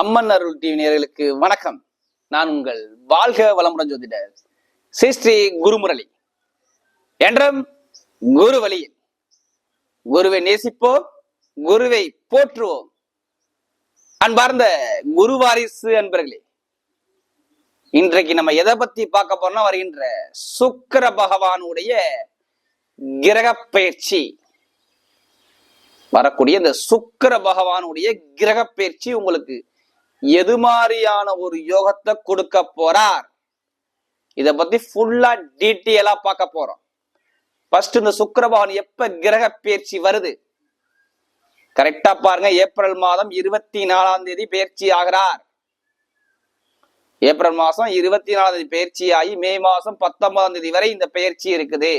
அம்மன் அருள் TV நேர்களுக்கு வணக்கம். நான் உங்கள் வாழ்க வளமுடன் ஜோதிடர் ஸ்ரீ ஸ்ரீ குருமுரளி. என்றும் குரு வழியில் குருவை நேசிப்போம் குருவை போற்றுவோம். அன்பார்ந்த குரு வாரிசு அன்பர்களே இன்றைக்கு நம்ம எதை பத்தி பார்க்க போறோம்னா வருகின்ற சுக்கிர பகவானுடைய கிரக பயிற்சி. வரக்கூடிய இந்த சுக்கிர பகவானுடைய கிரக பயிற்சி உங்களுக்கு எது மாதிரியான ஒரு யோகத்தை கொடுக்க போறார்? இதை பத்தி ஃபுல்லா டீட்டெயிலா பார்க்க போறோம். ஃபர்ஸ்ட் இந்த சுக்கரபவன் எப்ப கிரக பயிற்சி வருது? கரெக்டா பாருங்க ஏப்ரல் மாதம் இருபத்தி நாலாம் தேதி பயிற்சி ஆகிறார். ஏப்ரல் மாசம் இருபத்தி நாலாம் தேதி பயிற்சி ஆகி மே மாசம் பத்தொன்பதாம் தேதி வரை இந்த பயிற்சி இருக்குது.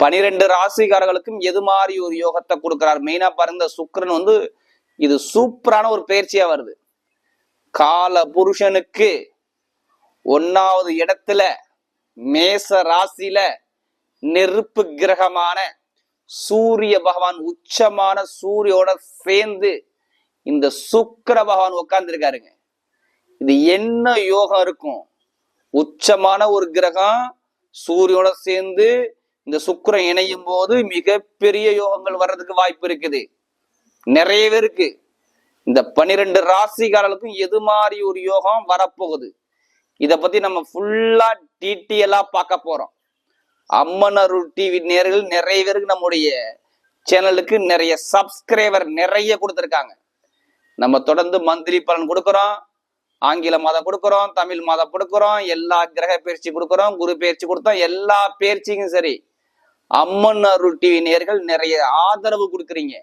பனிரெண்டு ராசிக்காரர்களுக்கும் எது மாதிரி ஒரு யோகத்தை கொடுக்கிறார்? மெயினா பாருங்க இந்த வந்து இது சூப்பரான ஒரு பயிற்சியா வருது. கால புருஷனுக்கு ஒன்னாவது இடத்துல மேச ராசியில நெருப்பு கிரகமான சூரிய பகவான் உச்சமான சூரியோட சேர்ந்து இந்த சுக்கர பகவான் உட்கார்ந்துருக்காருங்க இது என்ன யோகம் இருக்கும்? உச்சமான ஒரு கிரகம் சூரியோட சேர்ந்து இந்த சுக்கிரன் இணையும் போது மிகப்பெரிய யோகங்கள் வர்றதுக்கு வாய்ப்பு இருக்குது. நிறைய பேருக்கு இந்த பன்னிரெண்டு ராசிக்காரர்களுக்கும் எது மாதிரி ஒரு யோகம் வரப்போகுது? இத பத்தி நம்ம ஃபுல்லா டீட்டெயிலா பார்க்க போறோம். அம்மன் அருள் டிவி நேர்கள் நிறைய பேருக்கு நம்முடைய சேனலுக்கு நிறைய சப்ஸ்கிரைபர் நிறைய கொடுத்துருக்காங்க. நம்ம தொடர்ந்து மந்திரி பலன் கொடுக்குறோம். ஆங்கில மாதம் கொடுக்குறோம் தமிழ் மாதம் கொடுக்குறோம் எல்லா கிரக பயிற்சி கொடுக்குறோம் குரு பயிற்சி கொடுத்தோம் எல்லா பயிற்சிக்கும் சரி. அம்மன் அருள் டிவி நேர்கள் நிறைய ஆதரவு கொடுக்குறீங்க.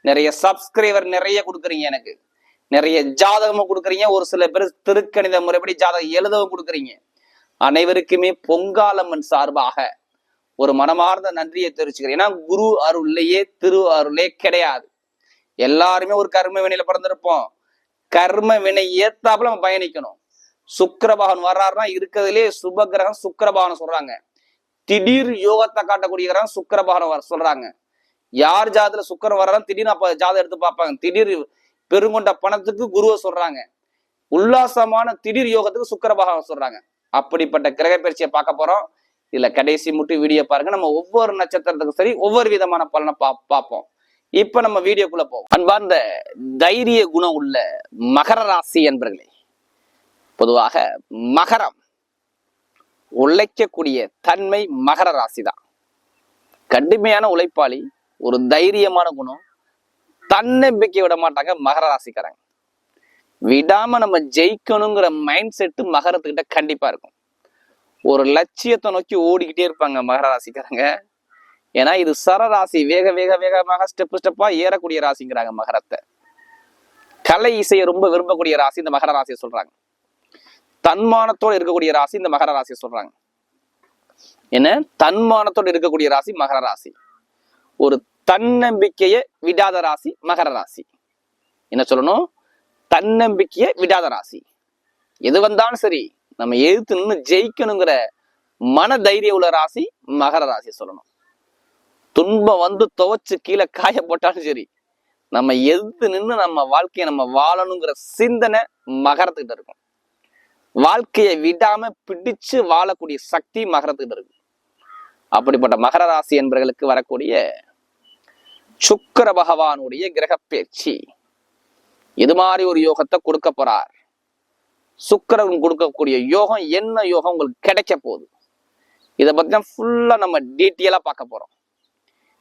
நிறைய சப்ஸ்கிரைபர் நிறைய கொடுக்குறீங்க எனக்கு. நிறைய ஜாதகமும் கொடுக்குறீங்க. ஒரு சில பேர் திருக்கணித முறைப்படி ஜாதகம் எழுதவும் கொடுக்குறீங்க. அனைவருக்குமே பொங்காலம்மன் சார்பாக ஒரு மனமார்ந்த நன்றியை தெரிவிச்சுக்கிறேன். ஏன்னா குரு அருள்லையே திரு அருளே கிடையாது. எல்லாருமே ஒரு கர்ம வினையில பிறந்திருப்போம். கர்ம வினை ஏத்தாப்புல நம்ம பயணிக்கணும். சுக்கிரபகவான் வர்றாருன்னா இருக்கிறதுலே சுபகிரகம் கிரகம் சொல்றாங்க. திடீர் யோகத்தை காட்டக்கூடிய கிரகம் சுக்கிரபகவான் வர சொல்றாங்க. யார் ஜாதத்துல சுக்கரம் வர்றாலும் திடீர்னு அப்ப ஜாதகம் எடுத்து பார்ப்பாங்க. திடீர் பெருங்கொண்ட பணத்துக்கு குருவை சொல்றாங்க. உல்லாசமான திடீர் யோகத்துக்கு சுக்கர பகவான் சொல்றாங்க. அப்படிப்பட்ட கிரக பயிற்சியை பார்க்க போறோம். இதுல கடைசி மட்டும் வீடியோ பாருங்க. நம்ம ஒவ்வொரு நட்சத்திரத்துக்கும் சரி ஒவ்வொரு விதமான பலனை பா பார்ப்போம். இப்ப நம்ம வீடியோக்குள்ள போவோம். அன்பார்ந்த தைரிய குணம் உள்ள மகர ராசி என்பர்களே பொதுவாக மகரம் உழைக்கக்கூடிய தன்மை மகர ராசி தான் கடுமையான உழைப்பாளி ஒரு தைரியமான குணம். தன்னம்பிக்கை விட மாட்டாங்க மகர ராசிக்காரங்க. விடாம நம்ம ஜெயிக்கணுங்கிற மைண்ட் செட்டு மகரத்துக்கிட்ட கண்டிப்பா இருக்கும். ஒரு லட்சியத்தை நோக்கி ஓடிக்கிட்டே இருப்பாங்க மகர ராசிக்காரங்க. ஏன்னா இது சரராசி வேக வேக வேகமாக ஸ்டெப் ஸ்டெப்பா ஏறக்கூடிய ராசிங்கிறாங்க மகரத்தை. கலை இசையை ரொம்ப விரும்பக்கூடிய ராசி இந்த மகர ராசியை சொல்றாங்க. தன்மானத்தோடு இருக்கக்கூடிய ராசி இந்த மகர ராசியை சொல்றாங்க. என்ன? தன்மானத்தோடு இருக்கக்கூடிய ராசி மகர ராசி. ஒரு தன்னம்பிக்கையை விடாத ராசி மகர ராசி. என்ன சொல்லணும்? தன்னம்பிக்கையை விடாத ராசி. எது வந்தாலும் சரி நம்ம எதிர்த்து நின்று ஜெயிக்கணுங்கிற மன தைரியம் உள்ள ராசி மகர ராசி சொல்லணும். துன்பம் வந்து துவைச்சு கீழே காய போட்டாலும் சரி நம்ம எதிர்த்து நின்று நம்ம வாழ்க்கையை நம்ம வாழணுங்கிற சிந்தனை மகரத்துக்கிட்ட இருக்கும். வாழ்க்கையை விடாம பிடிச்சு வாழக்கூடிய சக்தி மகரத்துக்கிட்ட இருக்கும். அப்படிப்பட்ட மகர ராசி என்பவர்களுக்கு வரக்கூடிய சுக்கர பகவானுடைய கிரக பேச்சு இது மாதிரி ஒரு யோகத்தை கொடுக்க போறார். சுக்கரன் கொடுக்கக்கூடிய யோகம் என்ன யோகம் உங்களுக்கு கிடைக்க போகுது? இதை பத்தி ஃபுல்லா நம்ம டீட்டெயிலா பார்க்க போறோம்.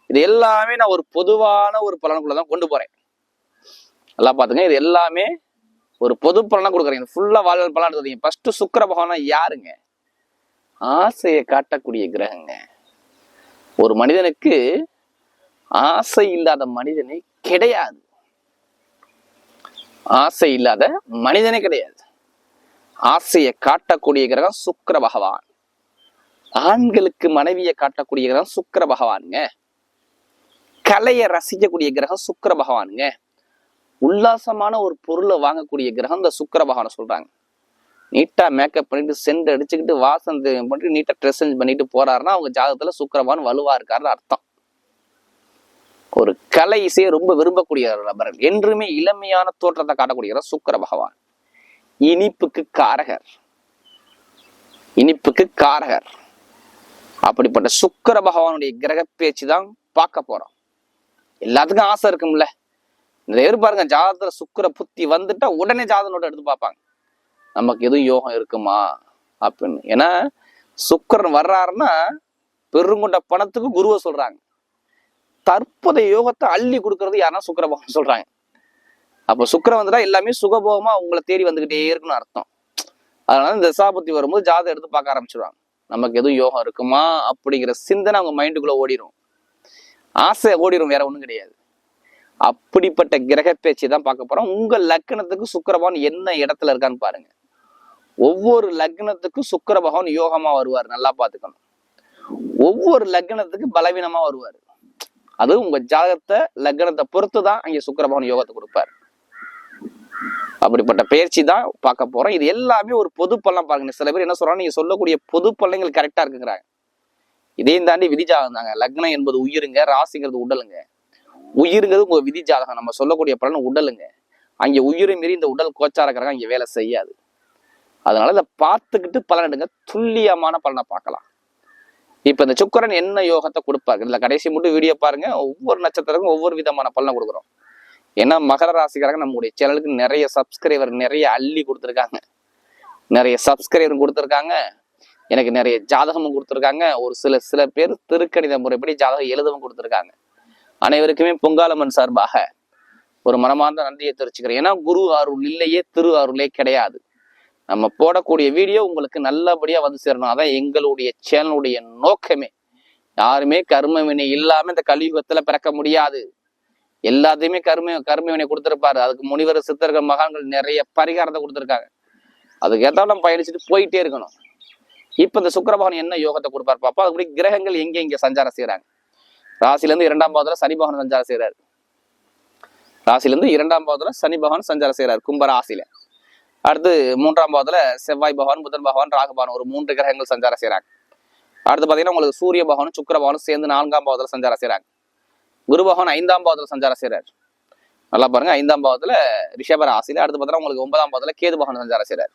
இது எல்லாமே நான் ஒரு பொதுவான ஒரு பலனுக்குள்ள தான் கொண்டு போறேன். நல்லா பாத்துங்க இது எல்லாமே ஒரு பொது பலனா கொடுக்குறேன். ஃபுல்லா வாழ்வல் பலன் எடுத்தீங்க ஃபர்ஸ்ட் சுக்கர பகவானா யாருங்க? ஆசையை காட்டக்கூடிய கிரகங்க. ஒரு மனிதனுக்கு ஆசை இல்லாத மனிதனே கிடையாது. ஆசை இல்லாத மனிதனே கிடையாது. ஆசையை காட்டக்கூடிய கிரகம் சுக்கர பகவான். ஆண்களுக்கு மனைவியை காட்டக்கூடிய கிரகம் சுக்கிர பகவானுங்க. கலையை ரசிக்கக்கூடிய கிரகம் சுக்கிர பகவானுங்க. உல்லாசமான ஒரு பொருளை வாங்கக்கூடிய கிரகம் இந்த சுக்கிர பகவானை சொல்றாங்க. நீட்டா மேக்கப் பண்ணிட்டு சென்ட் அடிச்சுக்கிட்டு வாசம் பண்ணிட்டு நீட்டா ட்ரெஸ் பண்ணிட்டு போறாருன்னா அவங்க ஜாதகத்துல சுக்கரபான் வலுவா இருக்காருன்னு அர்த்தம். ஒரு கலை இசையை ரொம்ப விரும்பக்கூடிய நபர்கள் என்றுமே இளமையான தோற்றத்தை காட்டக்கூடிய சுக்கிர பகவான். இனிப்புக்கு காரகர். இனிப்புக்கு காரகர். அப்படிப்பட்ட சுக்கிர பகவானுடைய கிரக பேச்சு தான் பார்க்க போறோம். எல்லாத்துக்கும் ஆசை இருக்கும்ல. நிறைய பேர் பாருங்க ஜாதகத்துல சுக்கிர புத்தி வந்துட்டா உடனே ஜாதனோட எடுத்து பார்ப்பாங்க. நமக்கு எதுவும் யோகம் இருக்குமா? அப்படின்னு. ஏன்னா சுக்கரன் வர்றாருன்னா பெருங்கொண்ட பணத்துக்கு குருவை சொல்றாங்க. தற்போதைய யோகத்தை அள்ளி கொடுக்கறது யாருன்னா சுக்கரபோகம் சொல்றாங்க. அப்ப சுக்கரம் வந்துட்டா எல்லாமே சுகபோகமா உங்களை தேடி வந்துகிட்டே இருக்குன்னு அர்த்தம். அதனால இந்த தசாபத்தி வரும்போது ஜாதகம் எடுத்து பார்க்க ஆரம்பிச்சிருவாங்க. நமக்கு எதுவும் யோகம் இருக்குமா அப்படிங்கிற சிந்தனை அவங்க மைண்டுக்குள்ள ஓடிடும் ஆசை ஓடிடும் வேற ஒன்றும் கிடையாது. அப்படிப்பட்ட கிரக பேச்சு தான் பார்க்க போறோம். உங்க லக்னத்துக்கு சுக்கரபவான் என்ன இடத்துல இருக்கான்னு பாருங்க. ஒவ்வொரு லக்னத்துக்கும் சுக்கிர பகவான் யோகமா வருவார் நல்லா பார்த்துக்கணும். ஒவ்வொரு லக்னத்துக்கு பலவீனமா வருவார். அது உங்க ஜாதகத்தை லக்னத்தை பொறுத்து தான் அங்கே சுக்கரபவன் யோகத்தை கொடுப்பார். அப்படிப்பட்ட பயிற்சி தான் பார்க்க போறோம். இது எல்லாமே ஒரு பொது பள்ளம் பாருங்க. சில பேர் என்ன சொல்றாங்க? நீங்க சொல்லக்கூடிய பொது பள்ளங்கள் கரெக்டா இருக்குங்கிறாங்க. இதையும் தாண்டி விதிஜாதகம் தாங்க. லக்னம் என்பது உயிருங்க ராசிங்கிறது உடலுங்க. உயிருங்கிறது உங்க விதிஜாதகம் நம்ம சொல்லக்கூடிய பலன் உடலுங்க. அங்கே உயிரை மீறி இந்த உடல் கோச்சாரக்காரங்க அங்கே வேலை செய்யாது. அதனால இதை பார்த்துக்கிட்டு பலன் எடுங்க. துல்லியமான பலனை பார்க்கலாம். இப்ப இந்த சுக்கரன் என்ன யோகத்தை கொடுப்பாரு? இதுல கடைசி மட்டும் வீடியோ பாருங்க. ஒவ்வொரு நட்சத்திரக்கும் ஒவ்வொரு விதமான பலனை கொடுக்குறோம். ஏன்னா மகர ராசிக்காரங்க நம்முடைய சேனலுக்கு நிறைய சப்ஸ்கிரைபர் நிறைய அள்ளி கொடுத்துருக்காங்க. நிறைய சப்ஸ்கிரைபர் கொடுத்துருக்காங்க. எனக்கு நிறைய ஜாதகமும் கொடுத்துருக்காங்க. ஒரு சில சில பேர் திருக்கணித முறைப்படி ஜாதகம் எழுதவும் கொடுத்துருக்காங்க. அனைவருக்குமே பொங்காலம்மன் சார்பாக ஒரு மனமார்ந்த நன்றியை தெரிவிச்சுக்கிறேன். ஏன்னா குரு அருள் இல்லையே திரு அருளே கிடையாது. நம்ம போடக்கூடிய வீடியோ உங்களுக்கு நல்லபடியாக வந்து சேரணும். அதான் எங்களுடைய சேனலுடைய நோக்கமே. யாருமே கர்ம வினை இல்லாமல் இந்த கலியுகத்தில் பிறக்க முடியாது. எல்லாத்தையுமே கர்ம கர்ம வினை கொடுத்துருப்பாரு. அதுக்கு முனிவர் சித்தர்கள் மகான்கள் நிறைய பரிகாரத்தை கொடுத்துருக்காங்க. அதுக்கு ஏத்தாலும் நம்ம பயணிச்சுட்டு போயிட்டே இருக்கணும். இப்போ இந்த சுக்கரபகவான் என்ன யோகத்தை கொடுப்பாரு பாப்பா அதுபடி கிரகங்கள் எங்கே இங்கே சஞ்சாரம் செய்கிறாங்க ராசிலேருந்து இரண்டாம் பாவத்தில் சனி பகவான் சஞ்சாரம் செய்கிறாரு ராசிலேருந்து இரண்டாம் பாவத்தில் சனி பகவான் சஞ்சாரம் செய்கிறார் கும்பராசியில். அடுத்து மூன்றாம் பாவத்துல செவ்வாய் பகவான் புதன் பகவான் ராகு பகவான் ஒரு மூன்று கிரகங்கள் சஞ்சாரம் செய்யறாங்க அடுத்து பாத்தீங்கன்னா உங்களுக்கு சூரிய பகவானும் சுக்கர பகவானும் சேர்ந்து நான்காம் பாவத்துல சஞ்சாரம் செய்யறாங்க குரு பகவான் ஐந்தாம் பாவத்துல சஞ்சாரம் செய்யறாரு நல்லா பாருங்க ஐந்தாம் பாவத்துல ரிஷப ராசியில அடுத்து பார்த்தீங்கன்னா உங்களுக்கு ஒன்பதாம் பாவத்துல கேது பகவான் சஞ்சாரம் செய்யறாரு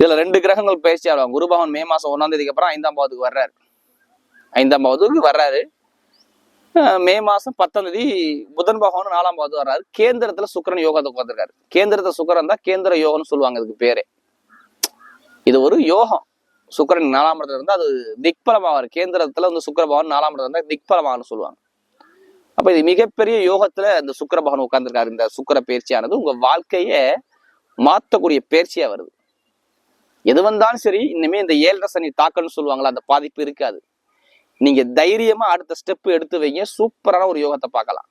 இதுல ரெண்டு கிரகங்கள் பேசி ஆடுவாங்க குரு பகவான் மே மாசம் ஒன்னாம் தேதிக்கு அப்புறம் ஐந்தாம் பாவத்துக்கு வர்றாரு. ஐந்தாம் பாவத்துக்கு வர்றாரு. மே மாசம் பத்தாம் தேதி புதன் பகவான் நாலாம் பாவத்து வர்றாரு. கேந்திரத்துல சுக்கிரன் யோகத்தை உட்காந்துருக்காரு கேந்திரத்தை சுக்கரன் தான் கேந்திர யோகம்னு சொல்லுவாங்க இதுக்கு பேரே. இது ஒரு யோகம். சுக்கிரன் நாலாம் இடத்துல இருந்தால் அது திக்பலமாவார் கேந்திரத்துல வந்து சுக்கர பகவான் நாலாம் இடத்துல இருந்தால் திக்பலமாகனு சொல்லுவாங்க. அப்ப இது மிகப்பெரிய யோகத்துல இந்த சுக்கர பகவான் உட்கார்ந்துருக்காரு. இந்த சுக்கர பயிற்சியானது உங்க வாழ்க்கைய மாத்தக்கூடிய பயிற்சியா வருது. எது வந்தாலும் சரி இனிமே இந்த ஏழரை சனி தாக்கல்னு சொல்லுவாங்களா அந்த பாதிப்பு இருக்காது. நீங்க தைரியமா அடுத்த ஸ்டெப் எடுத்து வைங்க. சூப்பரான ஒரு யோகத்தை பார்க்கலாம்.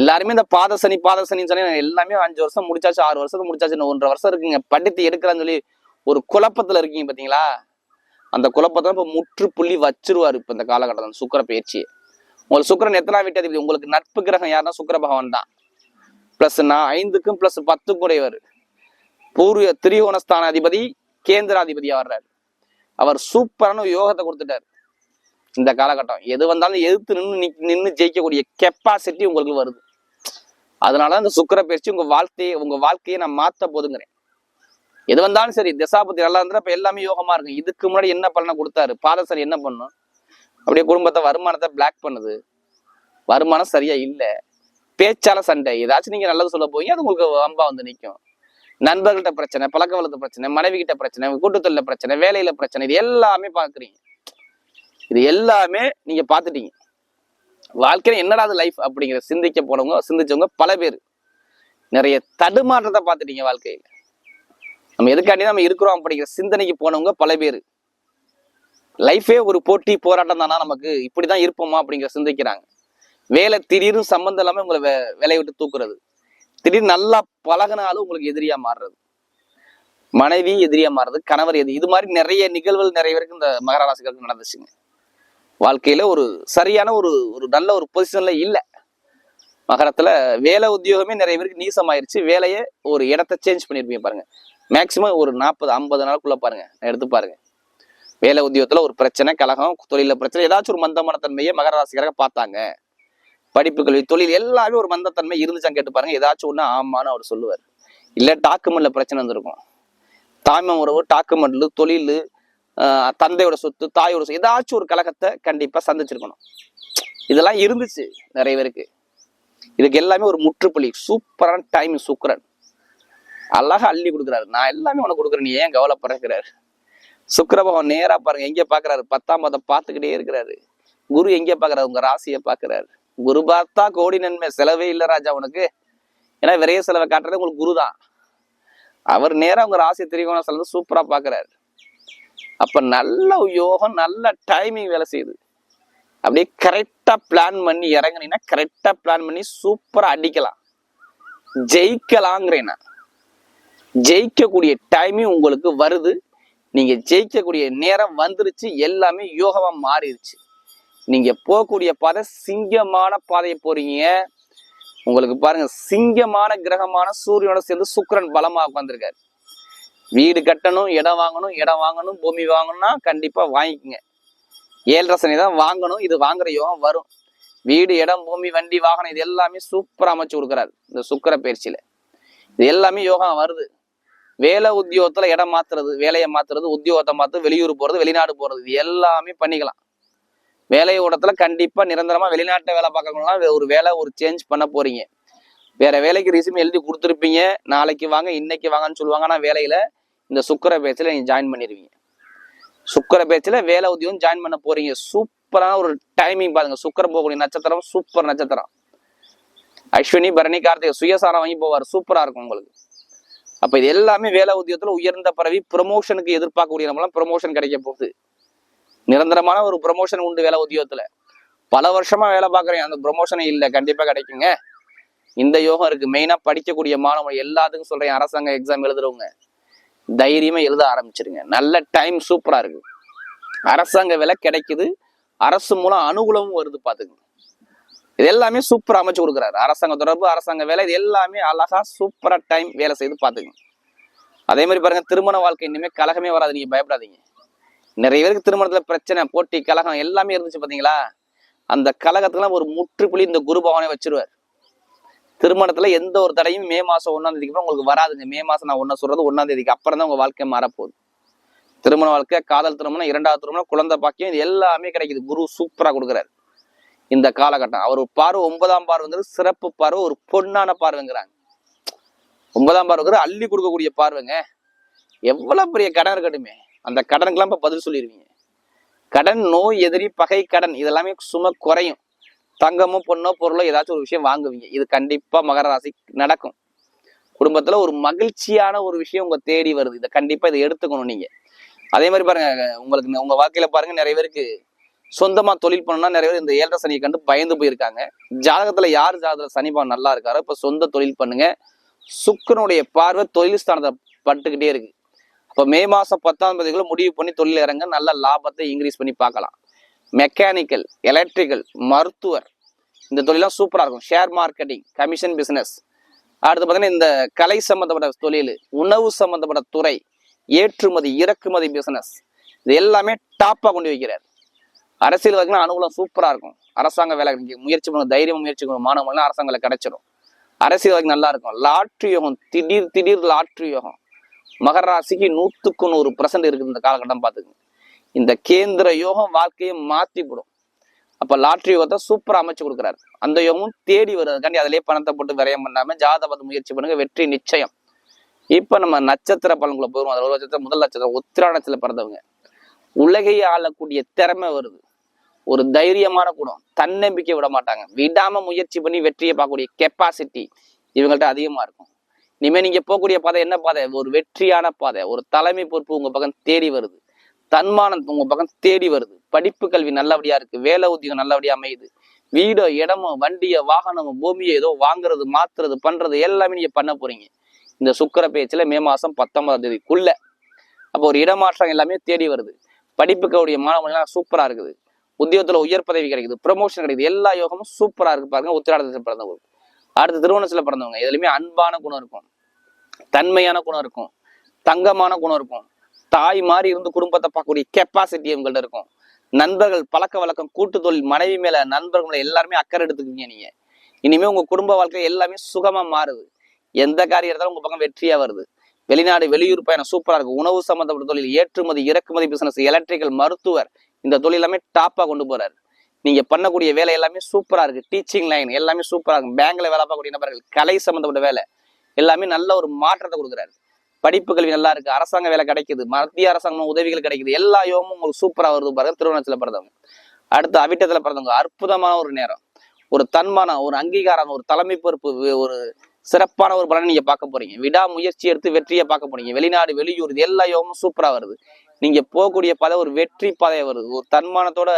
எல்லாருமே இந்த பாத சனி பாத சனின்னு சொல்லி எல்லாமே அஞ்சு வருஷம் முடிச்சாச்சு ஆறு வருஷத்துக்கு முடிச்சாச்சு ஒன்றரை வருஷம் இருக்குங்க. படித்து எடுக்கிறான்னு சொல்லி ஒரு குழப்பத்துல இருக்கீங்க பாத்தீங்களா? அந்த குழப்பத்தை இப்ப முற்றுப்புள்ளி வச்சிருவாரு இப்ப இந்த காலகட்டத்தில் சுக்கிர பயிற்சி உங்களுக்கு சுக்கிரன் எத்தனை வீட்டு உங்களுக்கு நட்பு கிரகம் யாருன்னா சுக்கர பகவான் தான். பிளஸ் நான் ஐந்துக்கும் பிளஸ் பத்துக்கும் குறைவர் பூர்வ திரிகோணஸ்தான அதிபதி கேந்திராதிபதியா வர்றாரு. அவர் சூப்பரான யோகத்தை கொடுத்துட்டாரு. இந்த காலகட்டம். எது வந்தாலும் எதிர்த்து நின்று நின்று ஜெயிக்கக்கூடிய கெப்பாசிட்டி உங்களுக்கு வருது. அதனால இந்த சுக்கிர பயிற்சி உங்க வாழ்க்கையை உங்க வாழ்க்கையை நான் மாத்த போதுங்கிறேன். எது வந்தாலும் சரி திசாபத்தி நல்லா இருந்தா இப்ப எல்லாமே யோகமா இருக்கும். இதுக்கு முன்னாடி என்ன பலனை கொடுத்தாரு? பாதசரி என்ன பண்ணும் அப்படியே குடும்பத்தை வருமானத்தை பிளாக் பண்ணுது. வருமானம் சரியா இல்லை. பேச்சால சண்டை. ஏதாச்சும் நீங்க நல்லது சொல்ல போய் அது உங்களுக்கு அம்பா வந்து நிற்கும் நண்பர்கள்ட்ட பிரச்சனை பழக்க வளர்த்து பிரச்சனை மனைவி கிட்ட பிரச்சனை கூட்டத்தொழில பிரச்சனை வேலையில பிரச்சனை இது எல்லாமே பாக்குறீங்க. இது எல்லாமே நீங்கள் பார்த்துட்டீங்க. வாழ்க்கையில என்னடா அது லைஃப் அப்படிங்கிற சிந்திக்க போனவங்க சிந்திச்சவங்க பல பேர். நிறைய தடுமாற்றத்தை பார்த்துட்டீங்க வாழ்க்கையில். நம்ம எதுக்காண்டி நம்ம இருக்கிறோம் அப்படிங்கிற சிந்தனைக்கு போனவங்க பல பேர். லைஃபே ஒரு போட்டி போராட்டம் தானா நமக்கு? இப்படி தான் இருப்போமா அப்படிங்கிற சிந்திக்கிறாங்க. வேலை திடீர்னு சம்மந்தம் இல்லாமல் உங்களை வே வேலையை விட்டு தூக்குறது. திடீர்னு நல்லா பழகினாலும் உங்களுக்கு எதிரியா மாறுறது. மனைவி எதிரியா மாறுறது கணவர் எதிரி. இது மாதிரி நிறைய நிகழ்வுகள் நிறைய பேருக்கு இந்த மகராசிகளுக்கு நடந்துச்சுங்க. வாழ்க்கையில் ஒரு சரியான ஒரு ஒரு நல்ல ஒரு பொசிஷனில் இல்லை. மகரத்தில் வேலை உத்தியோகமே நிறைய பேருக்கு நீசமாயிருச்சு. வேலையை ஒரு இடத்த சேஞ்ச் பண்ணியிருப்பீங்க பாருங்கள் மேக்சிமம் ஒரு நாற்பது ஐம்பது நாளுக்குள்ள பாருங்கள் எடுத்து பாருங்கள் வேலை உத்தியோகத்தில் ஒரு பிரச்சனை கலகம் தொழிலில் பிரச்சனை ஏதாச்சும் ஒரு மந்தமான தன்மையை மகர ராசிக்காரங்க பார்த்தாங்க. படிப்பு கல்வி தொழில் எல்லாமே ஒரு மந்தத்தன்மை இருந்துச்சான்னு கேட்டு பாருங்க. ஏதாச்சும் ஒன்று ஆமான்னு அவர் சொல்லுவார். இல்லை டாக்குமெண்ட்ல பிரச்சனை வந்திருக்கும். தாய்மை உறவு டாக்குமெண்ட்ல தொழில் தந்தையோட சொத்து தாயோட சொத்து ஏதாச்சும் ஒரு கலகத்தை கண்டிப்பாக சந்திச்சிருக்கணும். இதெல்லாம் இருந்துச்சு நிறைய பேருக்கு. இதுக்கு எல்லாமே ஒரு முற்றுப்புள்ளி. சூப்பரான டைம் சுக்கரன். அழகா அள்ளி கொடுக்குறாரு. நான் எல்லாமே உனக்கு கொடுக்குறேன். நீ ஏன் கவலைப்படுறாரு? சுக்கிர பகவான் நேரா பாருங்க. எங்கே பார்க்குறாரு பத்தாம் பதம் பார்த்துக்கிட்டே இருக்கிறாரு. குரு எங்கே பார்க்குறாரு உங்க ராசியை பார்க்குறாரு குரு பார்த்தா கோடி நன்மை. செலவே இல்லை ராஜா உனக்கு. ஏன்னா விரைய செலவை காட்டுறது உங்களுக்கு குரு தான் அவர் நேராக உங்க ராசி திரிகோணம் செலவு சூப்பராக பார்க்குறாரு அப்ப நல்ல யோகம் நல்ல டைமிங் வேலை செய்யுது. அப்படியே கரெக்டா பிளான் பண்ணி இறங்குனீங்கன்னா கரெக்டா பிளான் பண்ணி சூப்பரா அடிக்கலாம். ஜெயிக்கலாங்கிறேன் ஜெயிக்கக்கூடிய டைமிங் உங்களுக்கு வருது. நீங்க ஜெயிக்கக்கூடிய நேரம் வந்துருச்சு. எல்லாமே யோகமாக மாறிடுச்சு. நீங்க போகக்கூடிய பாதை சிங்கமான பாதையை போறீங்க. உங்களுக்கு பாருங்க சிங்கமான கிரகமான சூரியனோட சேர்ந்து சுக்கிரன் பலமா உட்காந்துருக்காரு வீடு கட்டணும் இடம் வாங்கணும் இடம் வாங்கணும் பூமி வாங்கணும்னா கண்டிப்பாக வாங்கிக்கோங்க. ஏழரை சனி தான் வாங்கணும் இது வாங்குற யோகம் வரும். வீடு இடம் பூமி வண்டி வாகனம் இது எல்லாமே சூப்பராக அமைச்சு கொடுக்குறாரு இந்த சுக்கர பயிற்சியில். இது எல்லாமே யோகம் வருது. வேலை உத்தியோகத்தில் இடம் மாத்துறது வேலையை மாத்துறது உத்தியோகத்தை மாத்து வெளியூர் போகிறது வெளிநாடு போகிறது இது எல்லாமே பண்ணிக்கலாம். வேலை இடத்துல கண்டிப்பாக நிரந்தரமாக வெளிநாட்டை வேலை பார்க்கறவங்களாம் ஒரு வேலை ஒரு சேஞ்ச் பண்ண போகிறீங்க வேற வேலைக்கு ரிசியூம் எழுதி கொடுத்துருப்பீங்க. நாளைக்கு வாங்க இன்னைக்கு வாங்கன்னு சொல்லுவாங்க ஆனால் வேலையில் இந்த சுக்கர பேச்சில் நீங்கள் ஜாயின் பண்ணிடுவீங்க சுக்கர பேச்சில் வேலை உத்தியோகம் ஜாயின் பண்ண போறீங்க. சூப்பரான ஒரு டைமிங் பாருங்க. சுக்கரம் போகக்கூடிய நட்சத்திரம் சூப்பர் நட்சத்திரம். அஸ்வினி பரணி கார்த்திகை சுயசாரம் வாங்கி போவார். சூப்பராக இருக்கும் உங்களுக்கு. அப்போ இது எல்லாமே வேலை உத்தியோகத்தில் உயர்ந்த பரவி ப்ரொமோஷனுக்கு எதிர்பார்க்கக்கூடிய நம்மளாம் ப்ரமோஷன் கிடைக்க போகுது. நிரந்தரமான ஒரு ப்ரொமோஷன் உண்டு வேலை உத்தியோகத்தில். பல வருஷமா வேலை பார்க்குறேன் அந்த ப்ரொமோஷனே இல்லை. கண்டிப்பாக கிடைக்குங்க. இந்த யோகம் இருக்கு. மெயினாக படிக்கக்கூடிய மாணவர்கள் எல்லாத்துக்கும் சொல்கிறேன் அரசாங்க எக்ஸாம் எழுதுறவங்க. தைரியமாக எழுத ஆரம்பிச்சிருங்க. நல்ல டைம் சூப்பரா இருக்கு. அரசாங்க விலை கிடைக்குது. அரசு மூலம் அனுகூலமும் வருது பாத்துக்கங்க. இது எல்லாமே சூப்பரா அமைச்சு கொடுக்குறாரு. அரசாங்க தொடர்பு அரசாங்க வேலை இது எல்லாமே அழகா சூப்பரா டைம் வேலை செய்து பாத்துக்கங்க. அதே மாதிரி பாருங்க திருமண வாழ்க்கை இனிமேல் கழகமே வராது. நீங்கள் பயப்படாதீங்க. நிறைய பேருக்கு திருமணத்தில் பிரச்சனை போட்டி கழகம் எல்லாமே இருந்துச்சு பார்த்தீங்களா அந்த கலகத்துக்குலாம் ஒரு முற்றுப்புள்ளி இந்த குரு பகவானே வச்சிருவார். திருமணத்துல எந்த ஒரு தடையும் மே மாசம் ஒன்னாம் தேதிக்கு அப்புறம் உங்களுக்கு வராதுங்க. மே மாசம் நான் ஒன்னா சொல்றது ஒன்னாம் தேதிக்கு அப்புறம் தான் உங்க வாழ்க்கை மாறப்போகுது. திருமண வாழ்க்கை காதல் திருமணம் இரண்டாவது திருமணம் குழந்தை பாக்கியம் இது எல்லாமே கிடைக்குது. குரு சூப்பரா கொடுக்குறாரு. இந்த காலகட்டம். அவர் பார்வை ஒன்பதாம் பார்வைங்கிறது சிறப்பு பார்வை ஒரு பொண்ணான பார்வைங்கிறாங்க. ஒன்பதாம் பார்வைங்கிறது அள்ளி கொடுக்கக்கூடிய பார்வைங்க. எவ்வளவு பெரிய கடன் இருக்கட்டுமே. அந்த கடனுக்கெல்லாம் இப்ப பதில் சொல்லிடுவீங்க கடன் நோய் எதிரி பகை கடன் இதெல்லாமே சும குறையும். தங்கமோ பொண்ணோ பொருளோ ஏதாச்சும் ஒரு விஷயம் வாங்குவீங்க. இது கண்டிப்பா மகர ராசி நடக்கும். குடும்பத்துல ஒரு மகிழ்ச்சியான ஒரு விஷயம் உங்க தேடி வருது. இதை கண்டிப்பா இதை எடுத்துக்கணும் நீங்க. அதே மாதிரி பாருங்க உங்களுக்கு உங்க வாழ்க்கையில பாருங்க நிறைய பேருக்கு சொந்தமா தொழில் பண்ணா நிறைய பேர் இந்த ஏழரை சனியை கண்டு பயந்து போயிருக்காங்க. ஜாதகத்துல யார் ஜாதகத்துல சனி நல்லா இருக்காரோ இப்ப சொந்த தொழில் பண்ணுங்க. சுக்கரனுடைய பார்வை தொழில் ஸ்தானத்தை பட்டுக்கிட்டே இருக்கு. அப்ப மே மாசம் பத்தாம் தேதிக்குள்ள முடிவு பண்ணி தொழில் இறங்க நல்ல லாபத்தை இன்க்ரீஸ் பண்ணி பார்க்கலாம். மெக்கானிக்கல் எலக்ட்ரிக்கல் மருத்துவர் இந்த தொழிலாம் சூப்பராக இருக்கும். ஷேர் மார்க்கெட்டிங் கமிஷன் பிஸ்னஸ் அடுத்து பார்த்தீங்கன்னா இந்த கலை சம்மந்தப்பட்ட தொழில் உணவு சம்மந்தப்பட்ட துறை ஏற்றுமதி இறக்குமதி பிஸ்னஸ் இது எல்லாமே டாப்பாக கொண்டு வைக்கிறார். அரசியல் பார்த்தீங்கன்னா அனுகூலம் சூப்பராக இருக்கும். அரசாங்க வேலை முயற்சி பண்ண தைரியம் முயற்சி பண்ணும் மாணவர்கள்லாம் அரசாங்க கிடைச்சிடும் அரசியல் வகை நல்லா இருக்கும். லாட்ரி யோகம் திடீர் திடீர் லாட்ரி யோகம். மகர ராசிக்கு நூற்றுக்கு நூறு பர்சன்ட் இருக்குது இந்த காலகட்டம் பார்த்துக்குங்க. இந்த கேந்திர யோகம் வாழ்க்கையை மாற்றி போடும் அப்ப லாட்ரி யோகத்தை சூப்பரா அமைச்சு கொடுக்குறாரு. அந்த யோகமும் தேடி வருதுக்காண்டி அதிலே பணத்தை போட்டு விரயம் பண்ணாமல் ஜாதக முயற்சி பண்ணுங்க வெற்றி நிச்சயம். இப்ப நம்ம நட்சத்திர பலன்களை போயிடும் அதில் ஒரு நட்சத்திரம் முதல் நட்சத்திரம் உத்திராணத்தில் பிறந்தவங்க. உலகையே ஆளக்கூடிய திறமை வருது. ஒரு தைரியமான குணம் தன்னம்பிக்கை விட மாட்டாங்க. விடாம முயற்சி பண்ணி வெற்றியை பார்க்கக்கூடிய கெப்பாசிட்டி இவங்கள்ட்ட அதிகமா இருக்கும். இனிமே நீங்க போகக்கூடிய பாதை என்ன பாதை? ஒரு வெற்றியான பாதை. ஒரு தலைமை பொறுப்பு உங்க பக்கம் தேடி வருது. தன்மானம் உங்க பக்கம் தேடி வருது. படிப்பு கல்வி நல்லபடியா இருக்கு. வேலை உத்தியோகம் நல்லபடியா அமையுது. வீடோ இடமோ வண்டியோ வாகனமோ பூமியோ ஏதோ வாங்குறது மாத்துறது பண்றது எல்லாமே நீங்க பண்ண போறீங்க. இந்த சுக்கர பேச்சில் மே மாசம் பத்தொன்பதாம் தேதிக்குள்ள. அப்போ ஒரு இடமாற்றம் எல்லாமே தேடி வருது. படிப்புக்கவுடைய மாணவர்கள்லாம் சூப்பரா இருக்குது. உத்தியோகத்துல உயர் பதவி கிடைக்குது. ப்ரமோஷன் கிடைக்குது. எல்லா யோகமும் சூப்பரா இருக்கு பாருங்க. உத்திராடத்தில் பிறந்தவங்க. அடுத்து திருவண்ணத்தில் பிறந்தவங்க. எதுலையுமே அன்பான குணம் இருக்கும். தன்மையான குணம் இருக்கும். தங்கமான குணம் இருக்கும். தாய் மாதிரி இருந்து குடும்பத்தை பார்க்கக்கூடிய கெப்பாசிட்டி உங்கள்ட்ட இருக்கும். நண்பர்கள் பழக்க வழக்கம் கூட்டு தொழில் மனைவி மேல நண்பர்கள் எல்லாருமே அக்கறை எடுத்துக்கீங்க நீங்க. இனிமே உங்க குடும்ப வாழ்க்கை எல்லாமே சுகமா மாறுது. எந்த காரியம் இருந்தாலும் உங்க பக்கம் வெற்றியா வருது. வெளிநாடு வெளியூர் பயணம் சூப்பரா இருக்கு. உணவு சம்பந்தப்பட்ட தொழில் ஏற்றுமதி இறக்குமதி பிசினஸ் எலக்ட்ரிக்கல் மருத்துவர் இந்த தொழில் எல்லாமே டாப்பா கொண்டு போறாரு. நீங்க பண்ணக்கூடிய வேலை எல்லாமே சூப்பரா இருக்கு. டீச்சிங் லைன் எல்லாமே சூப்பரா இருக்கு. பேங்க்ல வேலை பார்க்கக்கூடிய நபர்கள் கலை சம்பந்தப்பட்ட வேலை எல்லாமே நல்ல ஒரு மாற்றத்தை கொடுக்குறாரு. படிப்பு கல்வி நல்லா இருக்கு. அரசாங்க வேலை கிடைக்குது. மத்திய அரசாங்கம் உதவிகள் கிடைக்குது. எல்லா யோகமும் உங்களுக்கு சூப்பரா வருது பாருங்க திருவண்ணாச்சல பிறந்தவங்க. அடுத்து அவிட்டத்துல பிறந்தவங்க. அற்புதமான ஒரு நேரம். ஒரு தன்மானம் ஒரு அங்கீகாரம் ஒரு தலைமை பொறுப்பு ஒரு சிறப்பான ஒரு பலனை நீங்க பார்க்க போறீங்க. விடா முயற்சி எடுத்து வெற்றியை பார்க்க போறீங்க. வெளிநாடு வெளியூர் இது எல்லா யோகமும் சூப்பரா வருது. நீங்க போகக்கூடிய பாதை ஒரு வெற்றி பாதையா வருது. ஒரு தன்மானத்தோட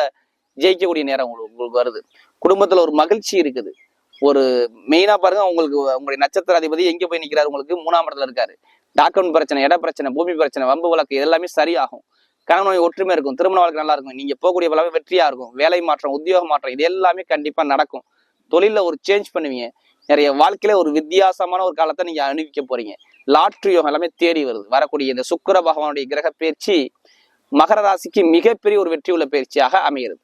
ஜெயிக்கக்கூடிய நேரம் உங்களுக்கு உங்களுக்கு வருது. குடும்பத்துல ஒரு மகிழ்ச்சி இருக்குது. ஒரு மெயினா பாருங்க உங்களுக்கு உங்களுடைய நட்சத்திர அதிபதி எங்க போய் நிக்கிறாரு? உங்களுக்கு மூணாம் இடத்துல இருக்காரு. டாக்குமெண்ட் பிரச்சனை இட பிரச்சனை பூமி பிரச்சனை வம்பு வழக்கு இது எல்லாமே சரியாகும். கணவன் மனைவி ஒற்றுமை இருக்கும் திருமண வாழ்க்கை நல்லா இருக்கும் நீங்க போகக்கூடிய பலவே வெற்றியா இருக்கும் வேலை மாற்றம் உத்தியோக மாற்றம் இது எல்லாமே கண்டிப்பா நடக்கும். தொழில ஒரு சேஞ்ச் பண்ணுவீங்க. நிறைய வாழ்க்கையில ஒரு வித்தியாசமான ஒரு காலத்தை நீங்க அனுபவிக்க போறீங்க. லாட்ரி யோகம் எல்லாமே தேடி வருது. வரக்கூடிய இந்த சுக்கிர பகவானுடைய கிரக பயிற்சி மகர ராசிக்கு மிகப்பெரிய ஒரு வெற்றி உள்ள பயிற்சியாக அமைகிறது.